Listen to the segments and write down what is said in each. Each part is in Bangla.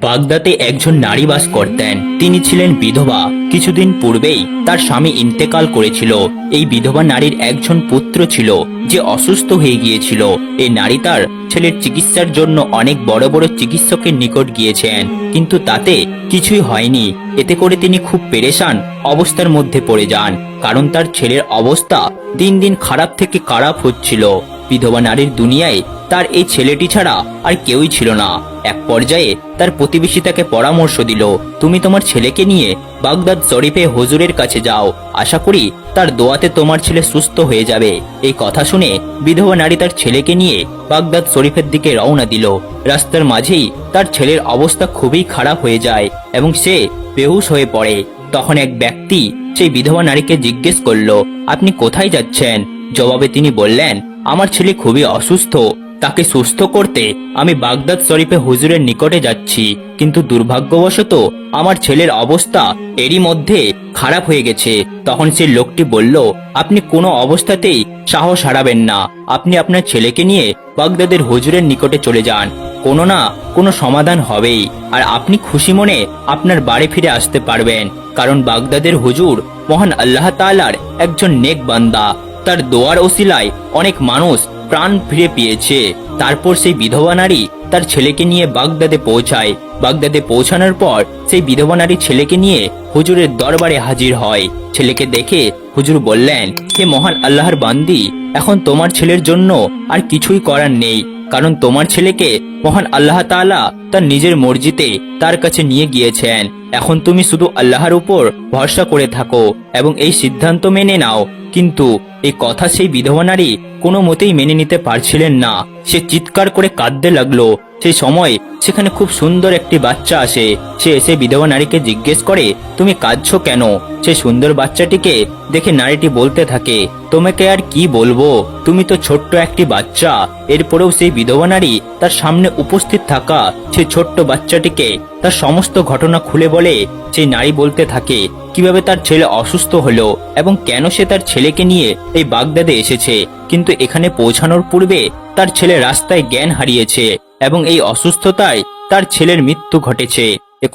বাগদাতে একজন নারী বাস করতেন। তিনি ছিলেন বিধবা। কিছুদিন পূর্বেই তার স্বামী ইন্তেকাল করেছিল। এই বিধবা নারীর একজন পুত্র ছিল, যে অসুস্থ হয়ে গিয়েছিল। এই নারী তার ছেলের চিকিৎসার জন্য অনেক বড় বড় চিকিৎসকের নিকট গিয়েছেন। কিন্তু তাতে কিছুই হয়নি। এতে করে তিনি খুব পেরেশান অবস্থার মধ্যে পড়ে যান। কারণ তার ছেলের অবস্থা দিন দিন খারাপ থেকে খারাপ হচ্ছিল। বিধবা নারীর দুনিয়ায় তার এই ছেলেটি ছাড়া আর কেউই ছিল না। এক পর্যায়ে তার প্রতিবেশী তাকে পরামর্শ দিল, তুমি তোমার ছেলেকে নিয়ে বাগদাদ শরীফে হুজুরের কাছে যাও। আশা করি তার দোয়াতে তোমার ছেলে সুস্থ হয়ে যাবে। এই কথা শুনে বিধবা নারী তার ছেলেকে নিয়ে বাগদাদ শরীফের দিকে রওনা দিল। রাস্তার মাঝেই তার ছেলের অবস্থা খুবই খারাপ হয়ে যায় এবং সে বেহুশ হয়ে পড়ে। তখন এক ব্যক্তি সেই বিধবা নারীকে জিজ্ঞেস করল, আপনি কোথায় যাচ্ছেন? জবাবে তিনি বললেন, আমার ছেলে খুবই অসুস্থ। তাকে সুস্থ করতে আমি বাগদাদ শরীফে হুজুরের নিকটে যাচ্ছি। কিন্তু দুর্ভাগ্যবশত আমার ছেলের অবস্থা এরই মধ্যে খারাপ হয়ে গেছে। তখন সেই লোকটি বলল, আপনি কোনো অবস্থাতেই সাহস হারাবেন না। আপনি আপনার ছেলেকে নিয়ে বাগদাদের হুজুরের নিকটে চলে যান। কোনো না কোনো সমাধান হবেই। আর আপনি খুশি মনে আপনার বাড়ি ফিরে আসতে পারবেন। কারণ বাগদাদের হুজুর মহান আল্লাহ তাআলার একজন নেক বান্দা। তার দোয়ার ওসিলায় অনেক মানুষ প্রাণ ফিরে পেয়েছে। তারপর সেই বিধবা নারী তার ছেলেকে নিয়ে বাগদাদে পৌঁছায়। বাগদাদে পৌঁছানোর পর সেই বিধবা নারী ছেলেকে নিয়ে হুজুরের দরবারে হাজির হয়। ছেলেকে দেখে হুজুর বললেন, হে মহান আল্লাহর বান্দি, এখন তোমার ছেলের জন্য আর কিছুই করার নেই। কারণ তোমার ছেলেকে মহান আল্লাহ তাআলা তার নিজের মর্জিতে তার কাছে নিয়ে গিয়েছেন। এখন তুমি শুধু আল্লাহর উপর ভরসা করে থাকো এবং এই সিদ্ধান্ত মেনে নাও। কিন্তু এই কথা সেই বিধবা নারী কোনো মতেই মেনে নিতে পারছিলেন না। সে চিৎকার করে কাঁদতে লাগল। সেই সময় সেখানে খুব সুন্দর একটি বাচ্চা আসে। সে এসে বিধবা নারীকে জিজ্ঞেস করে, তুমি কাঁদছো কেন? সেই সুন্দর বাচ্চাটিকে দেখে নারীটি বলতে থাকে, তোমাকে আর কি বলব? তুমি তো ছোট্ট একটি বাচ্চা। এরপরেও সেই বিধবা নারী তার সামনে উপস্থিত থাকা সেই ছোট্ট বাচ্চাটিকে তার সমস্ত ঘটনা খুলে বলে। সেই নারী বলতে থাকে কীভাবে তার ছেলে অসুস্থ হলো এবং কেন সে তার ছেলেকে নিয়ে এই বাগদাদে এসেছে? কিন্তু এখানে পৌঁছানোর পূর্বে তার ছেলে রাস্তায় জ্ঞান হারিয়েছে এবং এই অসুস্থতায় তার ছেলের মৃত্যু ঘটেছে।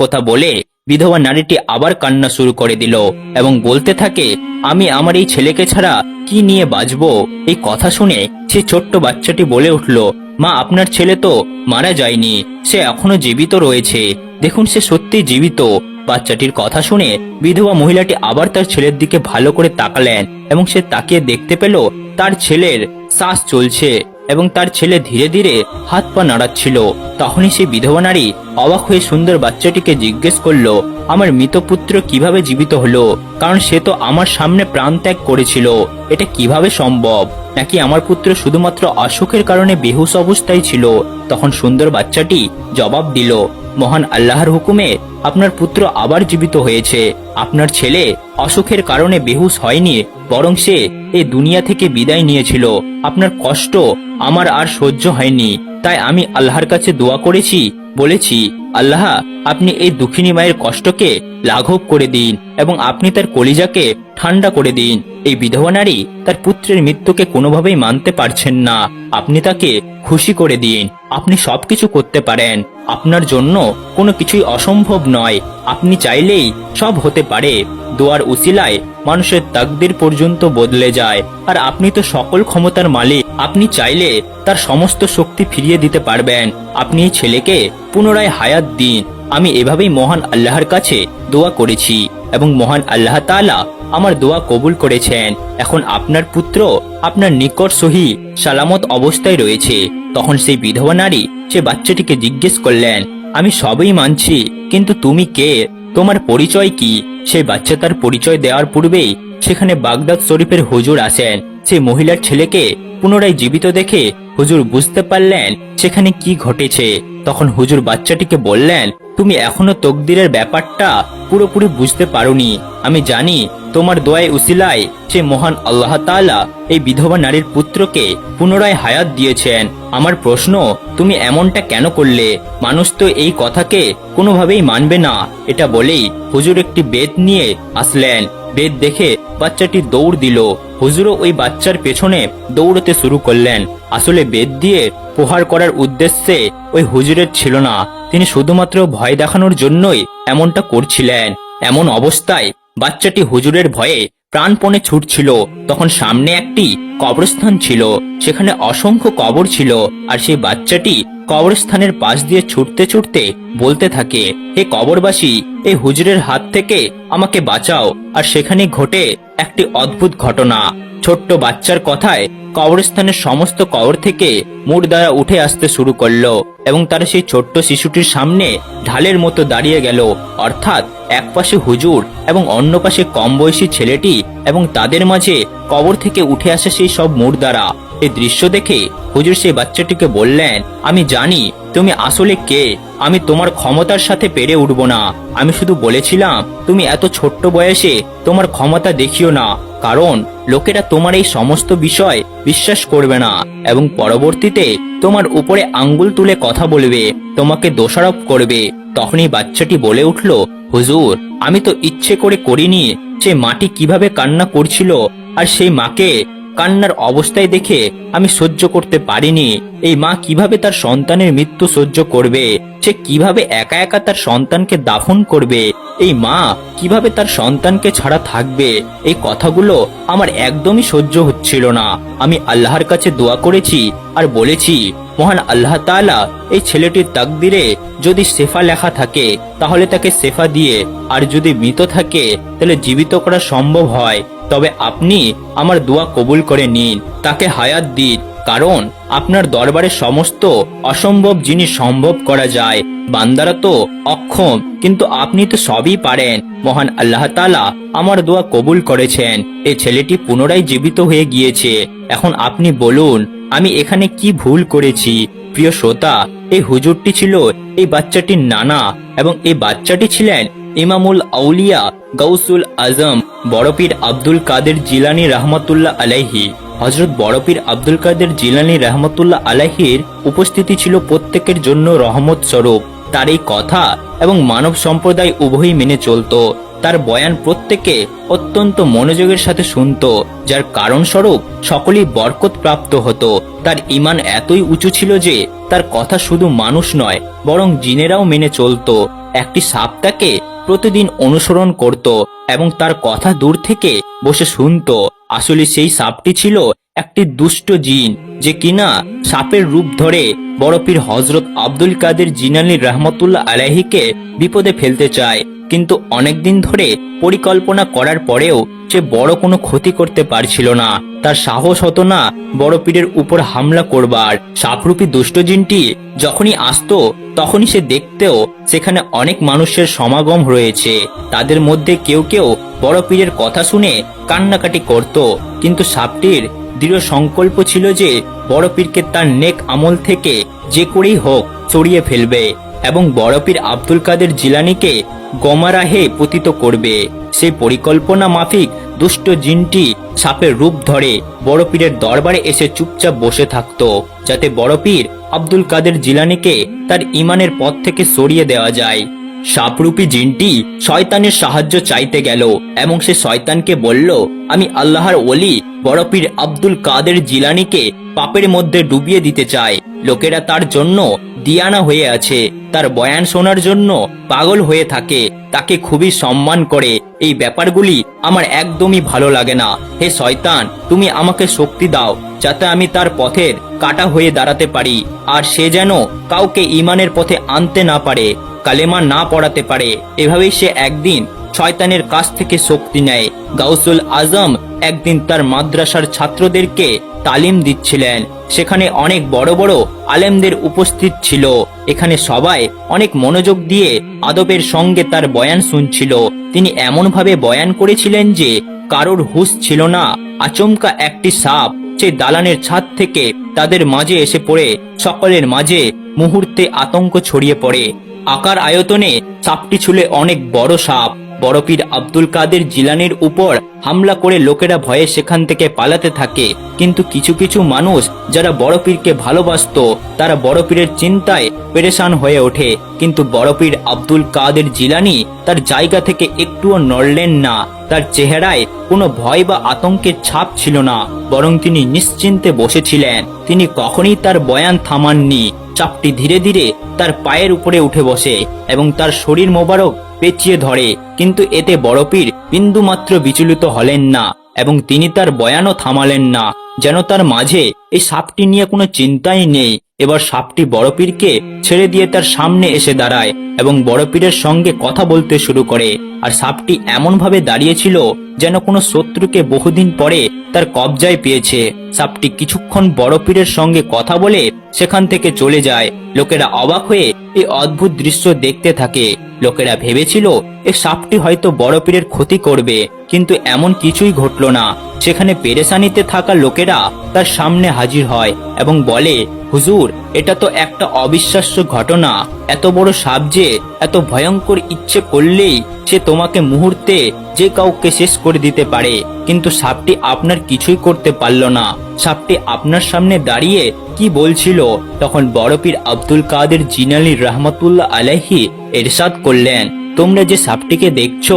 কথা বলে বিধবা নারীটি আবার কান্না শুরু করে দিল এবং বলতে থাকে, আমি আমার এই ছেলেকে ছাড়া কি নিয়ে বাঁচবো? এই কথা শুনে সে ছোট্ট বাচ্চাটি বলে উঠল, মা, আপনার ছেলে তো মারা যায়নি, সে এখনও জীবিত রয়েছে। দেখুন, সে সত্যি জীবিত। বাচ্চাটির কথা শুনে বিধবা মহিলাটি আবার তার ছেলের দিকে ভালো করে তাকালেন এবং সে তাকিয়ে দেখতে পেল তার ছেলের শ্বাস চলছে। এবং তার ছেলে ধীরে ধীরে হাত পা নাড়াচ্ছিল। তখনই সেই বিধবা নারী অবাক হয়ে সুন্দর বাচ্চাটিকে জিজ্ঞেস করল, আমার মৃত পুত্র কীভাবে জীবিত হলো? কারণ সে তো আমার সামনে প্রাণ ত্যাগ করেছিল। এটা কীভাবে সম্ভব? নাকি আমার পুত্র শুধুমাত্র অসুখের কারণে বেহুশ অবস্থায় ছিল? তখন সুন্দর বাচ্চাটি জবাব দিল, মহান আল্লাহর হুকুমে আপনার পুত্র আবার জীবিত হয়েছে। আপনার ছেলে অসুখের কারণে বেহুশ হয়নি, বরং সে এই দুনিয়া থেকে বিদায় নিয়েছিল। আপনার কষ্ট আমার আর সহ্য হয়নি, তাই আমি আল্লাহর কাছে দোয়া করেছি, বলেছি, আল্লাহ, আপনি এই দুঃখিনী মায়ের কষ্টকে লাঘব করে দিন এবং আপনি তার কলিজাকে ঠান্ডা করে দিন। এই বিধবা নারী তার পুত্রের মৃত্যুকে কোনোভাবেই মানতে পারছেন না। আপনি তাকে খুশি করে দিন। আপনি সবকিছু করতে পারেন। আপনার জন্য কোনো কিছুই অসম্ভব নয়। আপনি চাইলেই সব হতে পারে। দোয়ার উসিলায় মানুষের তাকদির পর্যন্ত বদলে যায়। আর আপনি তো সকল ক্ষমতার মালিক। আপনি চাইলে তার সমস্ত শক্তি ফিরিয়ে দিতে পারবেন। আপনি এই ছেলেকে পুনরায় হায়াত দিন। আমি এভাবেই মহান আল্লাহর কাছে দোয়া করেছি। এবং মহান আল্লাহ তাআলা আমার দোয়া কবুল করেছেন। এখন আপনার পুত্র আপনার নিকট সহি সালামত অবস্থায় রয়েছে। তখন সেই বিধবা নারী সে বাচ্চাটিকে জিজ্ঞেস করলেন, আমি সবই মানছি, কিন্তু তুমি কে? তোমার পরিচয় কি? সেই বাচ্চা তার পরিচয় দেওয়ার পূর্বেই সেখানে বাগদাদ শরীফের হুজুর আসেন। সেই মহিলার ছেলেকে পুনরায় জীবিত দেখে হুজুর বুঝতে পারলেন সেখানে কি ঘটেছে। তখন হুজুর বাচ্চাটিকে বললেন তুমি এখনও তকদিরের ব্যাপারটা পুরোপুরি বুঝতে পারোনি। আমি জানি তোমার দোয়ায় উসিলায় সে মহান আল্লাহ তালা এই বিধবা নারীর পুত্রকে পুনরায় হায়াত দিয়েছেন। আমার প্রশ্ন, তুমি এমনটা কেন করলে? মানুষ তো এই কথাকে কোনোভাবেই মানবে না। এটা বলেই হুজুর একটি বেদ নিয়ে আসলেন। বেদ দেখে বাচ্চাটি দৌড় দিল। হুজুরও ওই বাচ্চার পেছনে দৌড়তে শুরু করলেন। আসলে বেদ দিয়ে প্রহার করার উদ্দেশ্যে ওই হুজুরের ছিল না। তিনি শুধুমাত্র ভয় দেখানোর জন্যই এমনটা করছিলেন। এমন অবস্থায় বাচ্চাটি হুজুরের ভয়ে প্রাণপণে ছুটছিল। তখন সামনে একটি কবরস্থান ছিল, সেখানে অসংখ্য কবর ছিল, আর সেই বাচ্চাটি কবরস্থানের পাশ দিয়ে ছুটতে ছুটতে বলতে থাকে, হে কবরবাসী, এই হুজুরের হাত থেকে আমাকে বাঁচাও। আর সেখানে ঘটে একটি অদ্ভুত ঘটনা। ছোট্ট বাচ্চার কথায় কবরস্থানের সমস্ত কবর থেকে মুর্দারা উঠে আসতে শুরু করল এবং তারা সেই ছোট্ট শিশুটির সামনে ঢালের মতো দাঁড়িয়ে গেল। অর্থাৎ এক পাশে হুজুর এবং অন্য পাশে কম বয়সী ছেলেটি এবং তাদের মাঝে কবর থেকে উঠে আসে সেই সব মুর্দারা এই দৃশ্য দেখে হুজুর সেই বাচ্চাটিকে বললেন, আমি জানি তুমি আসলে কে। আমি তোমার ক্ষমতার সাথে পেরে উঠব না। আমি শুধু বলেছিলাম, তুমি এত ছোট্ট বয়সে তোমার ক্ষমতা দেখিও না, কারণ লোকেরা তোমার এই সমস্ত বিষয় বিশ্বাস করবে না এবং পরবর্তীতে তোমার উপরে আঙ্গুল তুলে কথা বলবে, তোমাকে দোষারোপ করবে। তখনই বাচ্চাটি বলে উঠল, হুজুর, আমি তো ইচ্ছে করে করিনি সে মাটি কীভাবে কান্না করছিল, আর সেই মাকে কান্নার অবস্থায় দেখে আমি সহ্য করতে পারিনি। এই মা কীভাবে তার সন্তানের মৃত্যু সহ্য করবে? সে কীভাবে একা একা তার সন্তানকে দাফন করবে? এই মা কীভাবে তার সন্তানকে ছাড়া থাকবে? এই কথাগুলো আমার একদমই সহ্য হচ্ছিল না। আমি আল্লাহর কাছে দোয়া করেছি আর বলেছি, মহান আল্লাহ তাআলা এই ছেলেটির তাকদিরে যদি সেফা লেখা থাকে, তাহলে তাকে সেফা দিয়ে, আর যদি মৃত থাকে, তাহলে জীবিত করা সম্ভব হয়। তবে আপনি আমার দোয়া কবুল করে নিন, তাকে হায়াত দিন, কারণ আপনার দরবারে সমস্ত অসম্ভব জিনিস সম্ভব করা যায়। বান্দারা তো অক্ষম, কিন্তু আপনি তো সবই পারেন। মহান আল্লাহ তালা আমার দোয়া কবুল করেছেন। এই ছেলেটি পুনরায় জীবিত হয়ে গিয়েছে। এখন আপনি বলুন, আমি এখানে কি ভুল করেছি? প্রিয় শ্রোতা, এই হুজুরটি ছিল এই বাচ্চাটির নানা এবং এই বাচ্চাটি ছিলেন ইমামুল আউলিয়া গৌসুল আজম বড়পীর আব্দুল কাদের জিলানি রহমতুল্লাহ আলাইহি। হজরত বড়পীর আব্দুল কাদের জিলানি রহমতুল্লাহ আলাহির উপস্থিতি ছিল প্রত্যেকের জন্য রহমত স্বরূপ। তার এই কথা এবং মানব সম্প্রদায় উভয়ই মেনে চলতো। তার বয়ান প্রত্যেকে অত্যন্ত মনোযোগের সাথে শুনত, যার কারণ স্বরূপ সকলেই বরকত প্রাপ্ত হতো। তার ইমান এতই উঁচু ছিল যে তার কথা শুধু মানুষ নয়, বরং জিনেরাও মেনে চলতো। একটি সাপ তাকে প্রতিদিন অনুসরণ করত এবং তার কথা দূর থেকে বসে শুনত। আসলে সেই সাপটি ছিল একটি দুষ্ট জিন, যে কিনা সাপের রূপ ধরে বড়পীর হজরত আব্দুল কাদের জিনানি রহমতুল্লাহ আলাহিকে বিপদে ফেলতে চায়। কিন্তু অনেকদিন ধরে পরিকল্পনা করার পরেও সে বড় কোনো ক্ষতি করতে পারছিল না। তার সাহস হতো না বড় পীরের উপর হামলা করবার। সাপরূপী দুষ্ট জিনটি যখনই আসতো, তখনই সে দেখতেও সেখানে অনেক মানুষের সমাগম রয়েছে। তাদের মধ্যে কেউ কেউ বড় পীরের কথা শুনে কান্নাকাটি করত। কিন্তু সাপটির দৃঢ় সংকল্প ছিল যে বড় পীরকে তার নেক আমল থেকে যে করেই হোক চড়িয়ে ফেলবে। এবং বড় পীর আব্দুল কাদের জিলানিকে গমারাহে পতিত করবে। সেই পরিকল্পনা মাফিক দুষ্ট জিনটি সাপের রূপ ধরে। বড় পীরের দরবারে এসে চুপচাপ বসে থাকত, যাতে বড় পীর আব্দুল কাদের জিলানিকে তার ইমানের পথ থেকে সরিয়ে দেওয়া যায়। সাপরূপী জিনটি শয়তানের সাহায্য চাইতে গেল, এবং সে শয়তানকে বলল, আমি আল্লাহর ওলি, বড় পীর আব্দুল কাদের জিলানিকে পাপের মধ্যে ডুবিয়ে দিতে চায় লোকেরা তার জন্য দিয়ানা হয়ে আছে। তার বয়ান শোনার জন্য পাগল হয়ে থাকে। তাকে খুবই সম্মান করে। এই ব্যাপারগুলি আমার একদমই ভালো লাগে না। হে শয়তান, তুমি আমাকে শক্তি দাও, যাতে আমি তার পথের কাটা হয়ে দাঁড়াতে পারি। আর সে যেন কাউকে ইমানের পথে আনতে না পারে। কালেমা না পড়াতে পারে। এভাবেই সে একদিন শয়তানের কাছ থেকে শক্তি নেয়। গাউসুল আজম একদিন তার মাদ্রাসার ছাত্রদেরকে তালিম দিচ্ছিলেন। সেখানে অনেক বড় বড় আলেমদের উপস্থিত ছিল। এখানে সবাই অনেক মনোযোগ দিয়ে আদবের সঙ্গে তার বয়ান শুনছিল। তিনি এমনভাবে বয়ান করেছিলেন যে, কারোর হুঁশ ছিল না, আচমকা একটি সাপ সে দালানের ছাদ থেকে তাদের মাঝে এসে পড়ে, সকলের মাঝে মুহূর্তে আতঙ্ক ছড়িয়ে পড়ে। আকার আয়তনে সাপটি ছুলে অনেক বড় সাপ। বড়পীর আব্দুল কাদের জিলানির উপর হামলা করে লোকেরা ভয়ে সেখান থেকে পালাতে থাকে। কিন্তু কিছু কিছু মানুষ যারা বড় পীরকে ভালোবাসতো, তারা বড় পীরের চিন্তায় পেরেশান হয়ে ওঠে। কিন্তু বড় পীর আব্দুল কাদের জিলানি তার জায়গা থেকে একটুও নড়লেন না। তার চেহারায় কোনো ভয় বা আতঙ্কের ছাপ ছিল না, বরং তিনি নিশ্চিন্তে বসেছিলেন। তিনি কখনই তার বয়ান থামাননি। চাপটি ধীরে ধীরে তার পায়ের উপরে উঠে বসে এবং তার শরীর মোবারক পেঁচিয়ে ধরে, কিন্তু এতে বড় পীর বিন্দুমাত্র বিচলিত হলেন না এবং তিনি তার বয়ানও থামালেন না, যেন তার মাঝে এই সাপটি নিয়ে কোনো চিন্তাই নেই। এবার সাপটি বড় পীরকে ছেড়ে দিয়ে তার সামনে এসে দাঁড়ায় এবং বড় পীরের সঙ্গে কথা বলতে শুরু করে। আর সাপটি এমনভাবে দাঁড়িয়েছিল যেন কোনো শত্রুকে বহুদিন পরে তার কবজায় পেয়েছে। সাপটি কিছুক্ষণ বড় পীরের সঙ্গে কথা বলে সেখান থেকে চলে যায়। লোকেরা অবাক হয়ে এই অদ্ভুত দৃশ্য দেখতে থাকে। লোকেরা ভেবেছিল এই সাপটি হয়তো বড় পীরের ক্ষতি করবে। কিন্তু এমন কিছুই ঘটল না। সেখানে পেরেশানিতে থাকা লোকেরা তার সামনে হাজির হয় এবং বলে, হুজুর, এটা তো একটা অবিশ্বাস্য ঘটনা। এত বড় সাপ যে এত ভয়ঙ্কর ইচ্ছে করলেই সে তোমাকে মুহূর্তে যে কাউকে শেষ করে দিতে পারে। কিন্তু সাপটি আপনার কিছুই করতে পারল না। সাপটি আপনার সামনে দাঁড়িয়ে কি বলছিল? তখন বড় পীর আব্দুল কাদের জিনালি রহমতুল্লাহ আলাইহি এরশাদ করলেন তোমরা যে সাপটিকে দেখছ,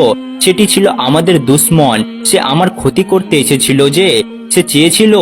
সেটি ছিল আমাদের দুশ্মন। সে আমার ক্ষতি করতে এসেছিল যে, সে চেয়েছিল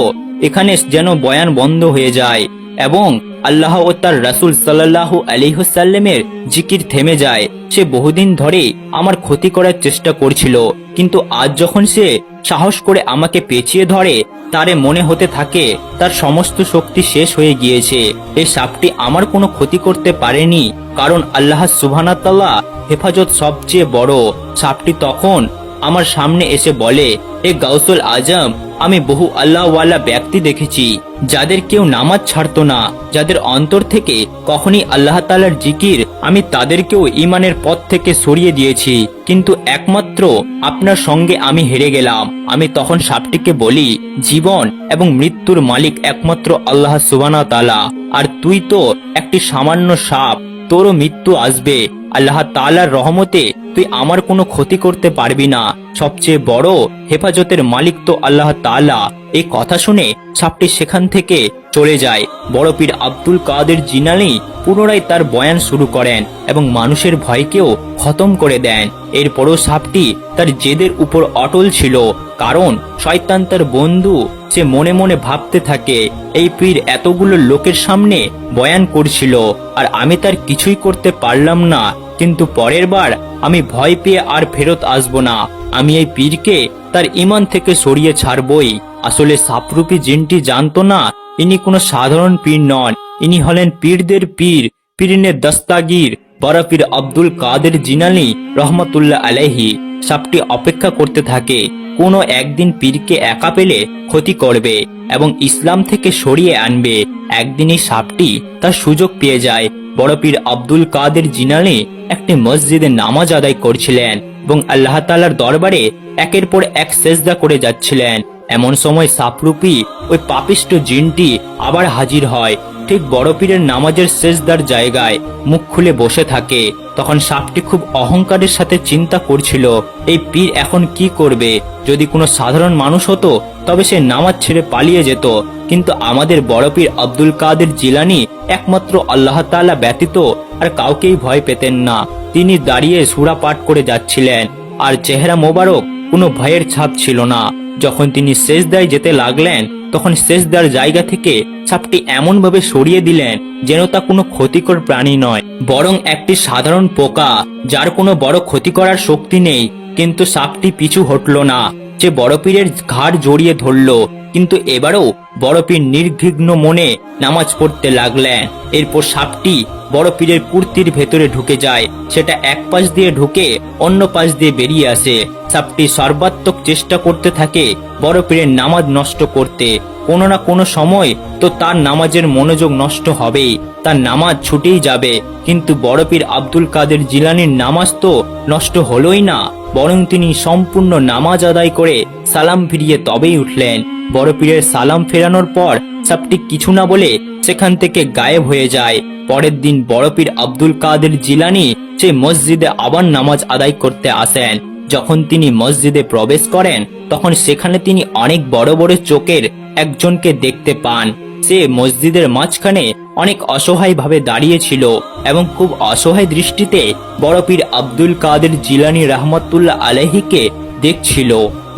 এখানে যেন বয়ান বন্ধ হয়ে যায় এবং আল্লাহ ও তার রাসুল সাল্লাহ আলিহসাল্লামের জিকির থেমে যায়। সে বহুদিন ধরে আমার ক্ষতি করার চেষ্টা করছিল। কিন্তু আজ যখন সে সাহস করে আমাকে পেঁচিয়ে ধরে, তারে মনে হতে থাকে, তার সমস্ত শক্তি শেষ হয়ে গিয়েছে। এই সাপটি আমার কোনো ক্ষতি করতে পারেনি, কারণ আল্লাহ সুবহানাতাল্লাহ হেফাজত সবচেয়ে বড়। সাপটি তখন আমার সামনে এসে বলে এ গাউসুল আজম, আমি বহু আল্লাহওয়ালা ব্যক্তি দেখেছি, যাদের কেউ নামাজ ছাড়তো না, যাদের অন্তর থেকে কখনই আল্লাহ তালার জিকির আমি তাদেরকেও ইমানের পথ থেকে সরিয়ে দিয়েছি, কিন্তু একমাত্র আপনার সঙ্গে আমি হেরে গেলাম। আমি তখন সাপটিকে বলি, জীবন এবং মৃত্যুর মালিক একমাত্র আল্লাহ সুবানা তালা আর তুই তো একটি সামান্য সাপ, তোরও মৃত্যু আসবে আল্লাহ তালার রহমতে তুই আমার কোনো ক্ষতি করতে পারবি না। সবচেয়ে বড় হেফাজতের মালিক তো আল্লাহ তালা এই কথা শুনে সাপটি সেখান থেকে চলে যায়। বড় পীর আব্দুল কাদের জিনালি পুনরায় তার বয়ান শুরু করেন এবং মানুষের ভয়কেও খতম করে দেন। এরপরও সাপটি তার জেদের উপর অটল ছিল, কারণ শয়তান তার বন্ধু, সে মনে মনে ভাবতে থাকে, এই পীর এতগুলো লোকের সামনে বয়ান করছিল, আর আমি তার কিছুই করতে পারলাম না। কিন্তু পরের বার আমি ভয় পেয়ে আর ফেরত আসব না। আমি এই পীরকে তার ইমান থেকে সরিয়ে ছাড়বই। আসলে সাপরূপী জিনটি জানতো না, ইনি কোনো সাধারণ পীর নন। ইনি হলেন পীরদের পীর, পীরিনের দস্তাগির বড় আব্দুল কাদের জিনালি রহমতুল্লাহ আলাইহি। সাপটি অপেক্ষা করতে থাকে। কোনো একদিন পীরকে একা পেলে ক্ষতি করবে এবং ইসলাম থেকে সরিয়ে আনবে। একদিনই সাপটি তার সুযোগ পেয়ে যায়। বড় পীর আব্দুল কাদের জিনালে একটি মসজিদে নামাজ আদায় করছিলেন এবং আল্লাহ তালার দরবারে একের পর এক সেজদা করে যাচ্ছিলেন। এমন সময় সাপরূপী ওই পাপিষ্ট জিনটি আবার হাজির হয়। ঠিক বড় পীরের নামাজের শেষদার জায়গায় মুখ খুলে বসে থাকে। তখন সাপটি খুব অহংকারের সাথে চিন্তা করছিল, এই পীর এখন কি করবে? যদি কোনো সাধারণ মানুষ হতো, তবে সে নামাজ ছেড়ে পালিয়ে যেত। কিন্তু আমাদের বড় পীর আব্দুল কাদের জিলানি একমাত্র আল্লাহ তাআলা ব্যতীত আর কাউকেই ভয় পেতেন না। তিনি দাঁড়িয়ে সুরা পাঠ করে যাচ্ছিলেন। আর চেহারা মোবারক, কোনো ভয়ের ছাপ ছিল না। যখন তিনি শেষ দায় যেতে লাগলেন, তখন শেষ শেষদার জায়গা থেকে সাপটি এমনভাবে সরিয়ে দিলেন যেন তা কোনো ক্ষতিকর প্রাণী নয়, বরং একটি সাধারণ পোকা, যার কোনো বড় ক্ষতি করার শক্তি নেই। কিন্তু সাপটি পিছু হটল না, সে বড় পীরের ঘাড় জড়িয়ে ধরল। কিন্তু এবারও বড় পীর নির্বিঘ্ন মনে নামাজ পড়তে লাগলেন। এরপর সাপটি বড় পীরের কুর্তির ভেতরে ঢুকে যায়। সেটা এক পাশ দিয়ে ঢুকে অন্য পাশ দিয়ে বেরিয়ে আসে। সাপটি সর্বাত্মক চেষ্টা করতে থাকে বড় পীরের নামাজ নষ্ট করতে। কোনো না কোনো সময় তো তার নামাজের মনোযোগ নষ্ট হবেই। তার নামাজ ছুটেই যাবে। কিন্তু বড় পীর আব্দুল কাদের জিলানির নামাজ তো নষ্ট হলোই না, বরং তিনি সম্পূর্ণ নামাজ আদায় করে সালাম ফিরিয়ে তবেই উঠলেন। বড় পীরের সালাম ফেরানোর পর সাপটি কিছু না বলে সেখান থেকে গায়েব হয়ে যায়। পরের দিন বড় পীর আব্দুল কাদের জিলানি সেই মসজিদে আবার নামাজ আদায় করতে আসেন। যখন তিনি মসজিদে প্রবেশ করেন, তখন সেখানে তিনি অনেক বড় বড় চোখের একজনকে দেখতে পান। সে মসজিদের মাঝখানে অনেক অসহায়ভাবে দাঁড়িয়েছিল এবং খুব অসহায় দৃষ্টিতে বড় পীর আব্দুল কাদের জিলানি রহমতুল্লাহ আলহিকে দেখছিল।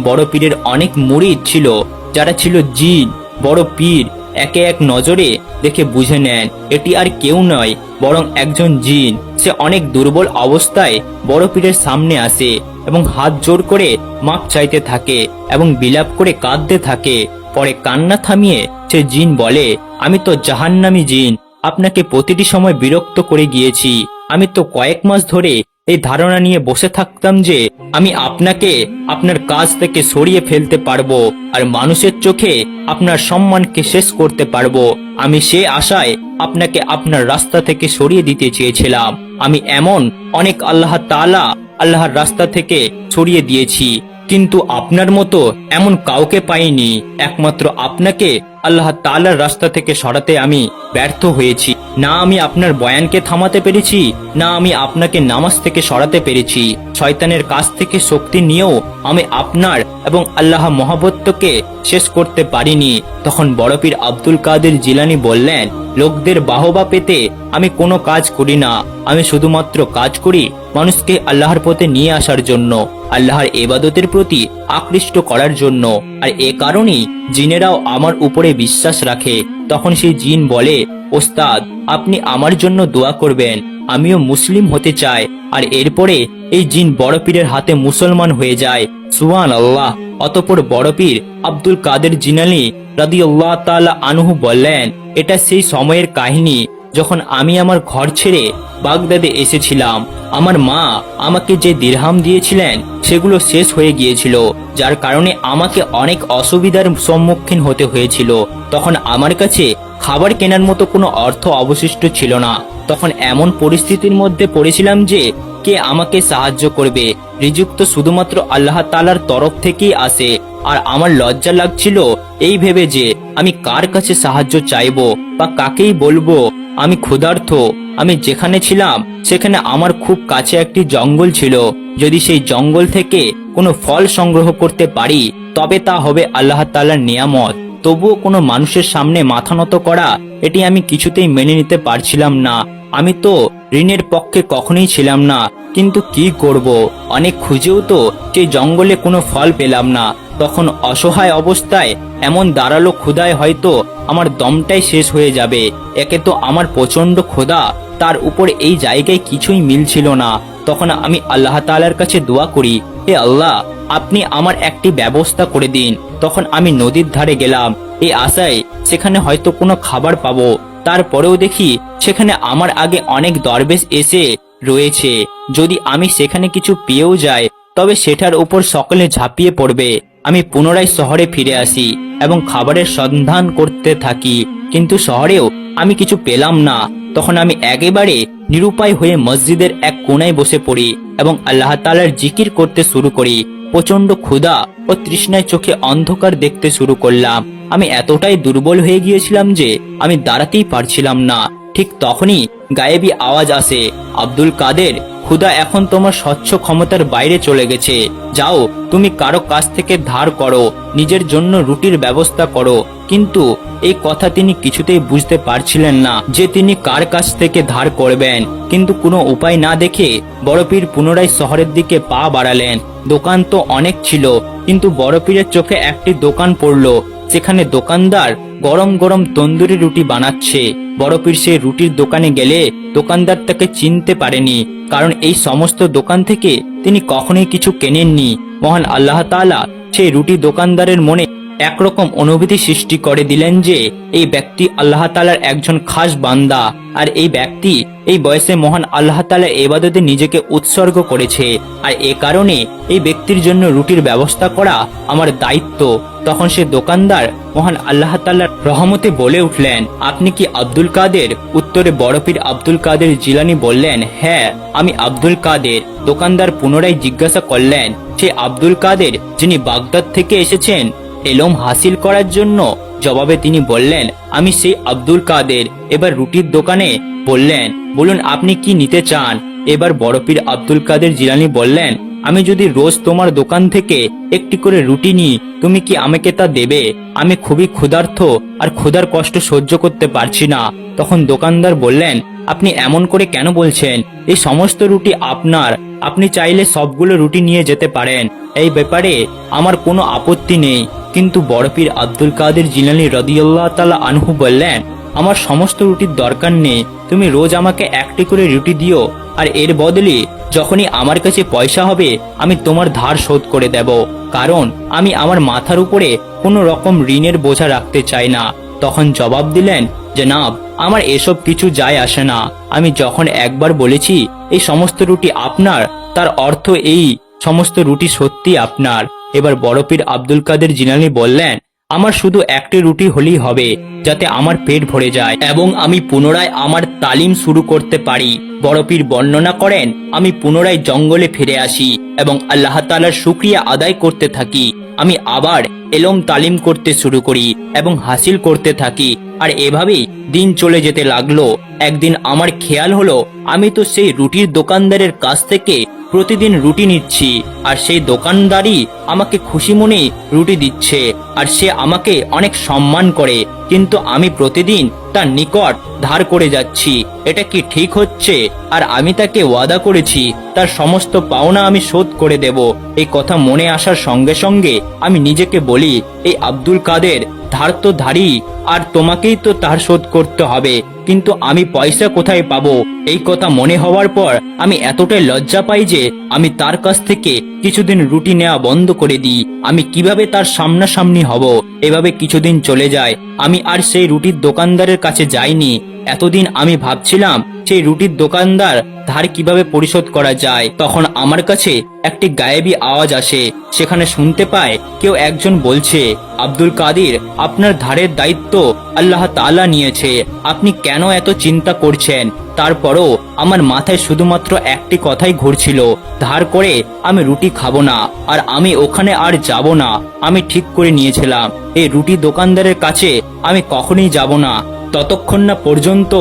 বড় পীরের অনেক মুরিদ ছিল যারা ছিল জিন, বড় পীর, একে এক নজরে দেখে বুঝে নেন, এটি আর কেউ নয়, বরং একজন জিন। সে অনেক দুর্বল অবস্থায় বড় পীরের সামনে আসে এবং হাত জোর করে মাপ চাইতে থাকে এবং বিলাপ করে কাঁদতে থাকে। পরে কান্না থামিয়ে সে জিন বলে, আমি তো জাহান্নামি জিন, আপনাকে প্রতিটি সময় বিরক্ত করে গিয়েছি। আমি তো কয়েক মাস ধরে এই ধারণা নিয়ে বসে থাকতাম যে আমি আপনাকে আপনার কাজ থেকে সরিয়ে ফেলতে পারব আর মানুষের চোখে আপনার সম্মানকে শেষ করতে পারব। আমি সে আশায় আপনাকে আপনার রাস্তা থেকে সরিয়ে দিতে চেয়েছিলাম। আমি এমন অনেক আল্লাহ তাআলা আল্লাহর রাস্তা থেকে সরিয়ে দিয়েছি, কিন্তু আপনার মতো এমন কাউকে পাইনি। একমাত্র আপনাকে আল্লাহ তাআলার রাস্তা থেকে সরাতে আমি ব্যর্থ হয়েছি। না আমি আপনার বয়ানকে থামাতে পেরেছি, না আমি আপনাকে নামাজ থেকে সরাতে পেরেছি। শয়তানের কাছ থেকে শক্তি নিয়েও আমি আপনার এবং আল্লাহ মহাবত্তকে শেষ করতে পারিনি। তখন বড়পীর আব্দুল কাদের জিলানি বললেন, লোকদের বাহবা পেতে আমি কোনো কাজ করি না। আমি শুধুমাত্র কাজ করি মানুষকে আল্লাহর পথে নিয়ে আসার জন্য, আল্লাহর এবাদতের প্রতি আকৃষ্ট করার জন্য। আর এ কারণেই জিনেরাও আমার উপরে বিশ্বাস রাখে। তখন সেই জিন বলে, ওস্তাদ, আপনি আমার জন্য দোয়া করবেন। আমিও মুসলিম হতে চাই। আর এরপরে এই জিন বড় পীরের হাতে মুসলমান হয়ে যায়। সুহান আল্লাহ অতপর বড় পীর আব্দুল কাদের জিনালি রাদি আল্লাহ তালা আনহু বললেন, এটা সেই সময়ের কাহিনী। যখন আমি আমার ঘর ছেড়ে বাগদাদে এসেছিলাম, আমার মা আমাকে যে দিরহাম দিয়েছিলেন, সেগুলো শেষ হয়ে গিয়েছিল, যার কারণে আমাকে অনেক অসুবিধার সম্মুখীন হতে হয়েছিল। তখন আমার কাছে খাবার কেনার মতো কোনো অর্থ অবশিষ্ট ছিল না। তখন এমন পরিস্থিতির মধ্যে পড়েছিলাম যে, কে আমাকে সাহায্য করবে? রিযুক্ত শুধুমাত্র আল্লাহ তালার তরফ থেকেই আসে। আর আমার লজ্জা লাগছিল এই ভেবে যে আমি কার কাছে সাহায্য চাইব বা কাকেই বলব? আমি ক্ষুধার্থ আমি যেখানে ছিলাম, সেখানে আমার খুব কাছে একটি জঙ্গল ছিল। যদি সেই জঙ্গল থেকে কোনো ফল সংগ্রহ করতে পারি, তবে তা হবে আল্লাহ তাআলার নিয়ামত। তবুও কোনো মানুষের সামনে মাথা নত করা, এটি আমি কিছুতেই মেনে নিতে পারছিলাম না। আমি তো ঋণের পক্ষে কখনোই ছিলাম না, কিন্তু কি করব? অনেক খুঁজেও তো সেই জঙ্গলে কোনো ফল পেলাম না। তখন অসহায় অবস্থায় এমন দাঁড়াল ক্ষুদায় হয়তো আমার দমটাই শেষ হয়ে যাবে। একে তো আমার প্রচণ্ড ক্ষুধা, তার উপর এই জায়গায় কিছুই মিলছিল না। তখন আমি আল্লাহ তাআলার কাছে দোয়া করি, হে আল্লাহ, আপনি আমার একটি ব্যবস্থা করে দিন। তখন আমি নদীর ধারে গেলাম। এই আশায় সেখানে হয়তো কোনো খাবার পাবো। তারপরেও দেখি সেখানে আমার আগে অনেক দরবেশ এসে রয়েছে। যদি আমি সেখানে কিছু পেয়েও যাই, তবে সেটার উপর সকলে ঝাঁপিয়ে পড়বে। আমি পুনরায় শহরে ফিরে আসি এবং খাবারের সন্ধান করতে থাকি। কিন্তু শহরেও আমি কিছু পেলাম না। তখন আমি একেবারে নিরুপায় হয়ে মসজিদের এক কোনায় বসে পড়ি এবং আল্লাহ তালার জিকির করতে শুরু করি। প্রচণ্ড ক্ষুধা ও তৃষ্ণায় চোখে অন্ধকার দেখতে শুরু করলাম। আমি এতটাই দুর্বল হয়ে গিয়েছিলাম যে আমি দাঁড়াতেই পারছিলাম না। ঠিক তখনই গায়েবী আওয়াজ আসে। আব্দুল কাদের ক্ষুধা এখন তোমার স্বচ্ছ ক্ষমতার বাইরে চলে গেছে। যাও, তুমি কারও কাছ থেকে ধার করো, নিজের জন্য রুটির ব্যবস্থা করো। কিন্তু এই কথা তিনি কিছুতেই বুঝতে পারছিলেন না যে তিনি কার কাছ থেকে ধার করবেন। কিন্তু কোনো উপায় না দেখে বড় পীর পুনরায় শহরের দিকে পা বাড়ালেন। দোকান তো অনেক ছিল, কিন্তু বড় পীরের চোখে একটি দোকান পড়ল। সেখানে দোকানদার গরম গরম তন্দুরি রুটি বানাচ্ছে। বড় পীর সেই রুটির দোকানে গেলে দোকানদার তাকে চিনতে পারেনি, কারণ এই সমস্ত দোকান থেকে তিনি কখনোই কিছু কেনেননি। মহান আল্লাহ তালা সেই রুটি দোকানদারের মনে একরকম অনুভূতি সৃষ্টি করে দিলেন যে, এই ব্যক্তি আল্লাহ তালার একজন খাস বান্দা, আর এই ব্যক্তি এই বয়সে মহান আল্লাহ তালা এবাদতে নিজেকে উৎসর্গ করেছে। আর এ কারণে এই ব্যক্তির জন্য রুটির ব্যবস্থা করা আমার দায়িত্ব। তখন সে দোকানদার মহান আল্লাহ তাল্লার রহমতে বলে উঠলেন, আপনি কি আব্দুল কাদের? উত্তরে বড়পীর আব্দুল কাদের জিলানি বললেন হ্যাঁ আমি আব্দুল কাদের। দোকানদার পুনরায় জিজ্ঞাসা করলেন, সে আব্দুল কাদের যিনি বাগদাদ থেকে এসেছেন? এলম হাসিল করার জন্য জবাবে তিনি বললেন, আমি সেই আব্দুল কাদের। এবার রুটির দোকানে বললেন, বলুন, আপনি কি নিতে চান? এবার বড়পীর আব্দুল কাদের জিলানি বললেন, আমি যদি রোজ তোমার দোকান থেকে একটি করে রুটি নিই, তুমি কি আমাকে তা দেবে? আমি খুবই ক্ষুধার্থ আর ক্ষুধার কষ্ট সহ্য করতে পারছি না। তখন দোকানদার বললেন, আপনি এমন করে কেন বলছেন? এই সমস্ত রুটি আপনার। আপনি চাইলে সবগুলো রুটি নিয়ে যেতে পারেন। এই ব্যাপারে আমার কোনো আপত্তি নেই। কিন্তু বড়পীর আব্দুল কাদের জিলানি রদিয়াল্লাহ তালা আনহু বললেন, আমার সমস্ত রুটির দরকার নেই, তুমি রোজ আমাকে একটি করে রুটি দিও, আর এর বদলে যখনই আমার কাছে পয়সা হবে, আমি তোমার ধার শোধ করে দেব, কারণ আমি আমার মাথার উপরে কোনো রকম ঋণের বোঝা রাখতে চাই না। তখন জবাব দিলেন, জনাব, আমার এসব কিছু যায় আসে না। আমি যখন একবার বলেছি, এই সমস্ত রুটি আপনার, তার অর্থ এই, সমস্ত রুটি সত্যি আপনার। এবার বড়পীর আব্দুল কাদের জিনানি বললেন, আমার শুধু একটি রুটি হলেই হবে, যাতে আমার পেট ভরে যায় এবং আমি পুনরায় আমার তালিম শুরু করতে পারি। বড়পীর বর্ণনা করেন, আমি পুনরায় জঙ্গলে ফিরে আসি এবং আল্লাহ তালার শুক্রিয়া আদায় করতে থাকি। আমি আবার এলম তালিম করতে শুরু করি এবং হাসিল করতে থাকি। আর এভাবেই দিন চলে যেতে লাগল। একদিন আমার খেয়াল হলো, আমি তো সেই রুটির দোকানদারের কাছ থেকে প্রতিদিন রুটি নিচ্ছি, আর সেই দোকানদারই আমাকে খুশি মনে রুটি দিচ্ছে, আর সে আমাকে অনেক সম্মান করে, কিন্তু আমি প্রতিদিন তার নিকট ধার করে যাচ্ছি, এটা কি ঠিক হচ্ছে? আর আমি তাকে ওয়াদা করেছি, তার সমস্ত পাওনা আমি শোধ করে দেব, এই কথা মনে আসার সঙ্গে সঙ্গে আমি নিজেকে বলি, এই আব্দুল কাদের ধার তো ধারি আর তোমাকেই তো তার শোধ করতে হবে কিন্তু আমি পয়সা কোথায় পাবো? এই কথা মনে হওয়ার পর আমি এতটাই লজ্জা পাই যে আমি তার কাছ থেকে কিছুদিন রুটি নেওয়া বন্ধ করে দিই। আমি কীভাবে তার সামনাসামনি হব? এভাবে কিছুদিন চলে যায়। আমি আর সেই রুটির দোকানদারের কাছে যাইনি। এতদিন আমি ভাবছিলাম, সেই রুটির দোকানদার ধার কীভাবে পরিশোধ করা যায়? তখন আমার কাছে একটি গায়েবী আওয়াজ আসে। সেখানে শুনতে পায়, কেউ একজন বলছে, আব্দুল কাদির, আপনার ধারের দায়িত্ব আল্লাহ তাআলা নিয়েছে। আপনি কেন এত চিন্তা করছেন? তারপরও আমার মাথায় শুধুমাত্র একটি কথাই ঘুরছিল, ধার করে আমি রুটি খাব না, আর আমি ওখানে আর যাব না, আমি ঠিক করে নিয়েছিলাম। এই রুটি দোকানদারের কাছে আমি কখনই যাব না। ততক্ষণ না পর্যন্ত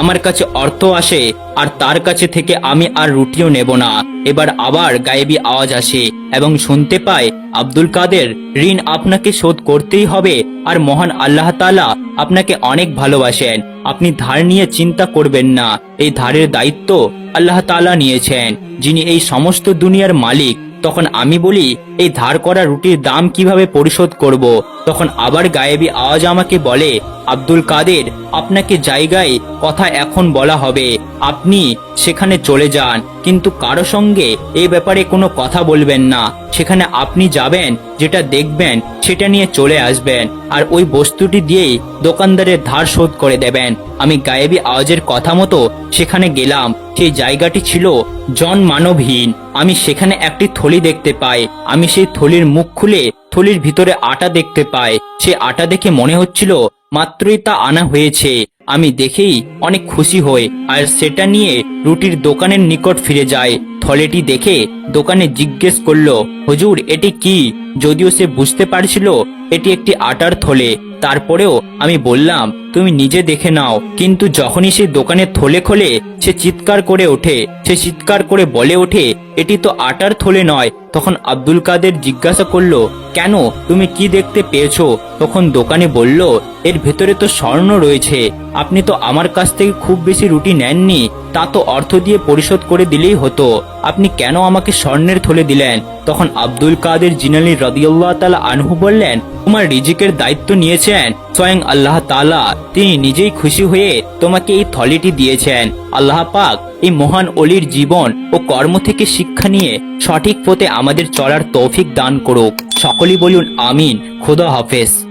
আমার কাছে অর্থ আসে আর তার কাছে থেকে আমি আর রুটিও নেব না। এবার আবার গায়েবি আওয়াজ আসে এবং শুনতে পায়, আব্দুল কাদের, ঋণ আপনাকে শোধ করতেই হবে আর মহান আল্লাহ তাআলা আপনাকে অনেক ভালোবাসেন। আপনি ধার নিয়ে চিন্তা করবেন না। এই ধারের দায়িত্ব আল্লাহ তাআলা নিয়েছেন। যিনি এই সমস্ত দুনিয়ার মালিক, তখন আমি বলি, এই ধার করা রুটির দাম কীভাবে পরিশোধ করব? তখন আবার গায়েবী আওয়াজ আমাকে বলে, আব্দুল কাদের, আপনাকে জায়গায় কথা এখন বলা হবে। আপনি সেখানে চলে যান। কিন্তু কারও সঙ্গে এই ব্যাপারে কোনো কথা বলবেন না। সেখানে আপনি যাবেন, যেটা দেখবেন, সেটা নিয়ে চলে আসবেন। আর ওই বস্তুটি দিয়েই দোকানদারের ধার শোধ করে দেবেন। আমি গায়েবী আওয়াজের কথা মতো সেখানে গেলাম। সেই জায়গাটি ছিল জন মানবহীন আমি সেখানে একটি থলি দেখতে পাই। আমি সেই থলির মুখ খুলে থলির ভিতরে আটা দেখতে পায়। সে আটা দেখে মনে হচ্ছিল, মাত্রই তা আনা হয়েছে। আমি দেখেই অনেক খুশি হই, আর সেটা নিয়ে রুটির দোকানের নিকট ফিরে যায় থলেটি দেখে দোকানে জিজ্ঞেস করল, হুজুর, এটি কি? যদিও সে বুঝতে পারছিল এটি একটি আটার থলে। তারপরেও আমি বললাম, তুমি নিজে দেখে নাও। কিন্তু যখনই সে দোকানে থলে খোলে, সে চিৎকার করে ওঠে। সে চিৎকার করে বলে ওঠে, এটি তো আটার থলে নয়। তখন আব্দুল কাদের জিজ্ঞাসা করল, কেন? তুমি কি দেখতে পেয়েছ? তখন দোকানে বলল, এর ভেতরে তো স্বর্ণ রয়েছে। আপনি তো আমার কাছ থেকে খুব বেশি রুটি নেননি। তা তো অর্থ দিয়ে পরিশোধ করে দিলেই হতো। আপনি কেন আমাকে স্বর্ণের থলে দিলেন? তখন আব্দুল কাদের জিনালি রদিয়াল্লাহ তালা আনহু বললেন তোমার রিজিকের দায়িত্ব নিয়েছেন, স্বয়ং আল্লাহ তালা তিনি নিজেই খুশি হয়ে তোমাকে এই থলিটি দিয়েছেন। আল্লাহ পাক এই মহান অলির জীবন ও কর্ম থেকে শিক্ষা নিয়ে সঠিক পথে আমাদের চলার তৌফিক দান করুক। সকলেই বলুন, আমিন। খোদা হাফেজ।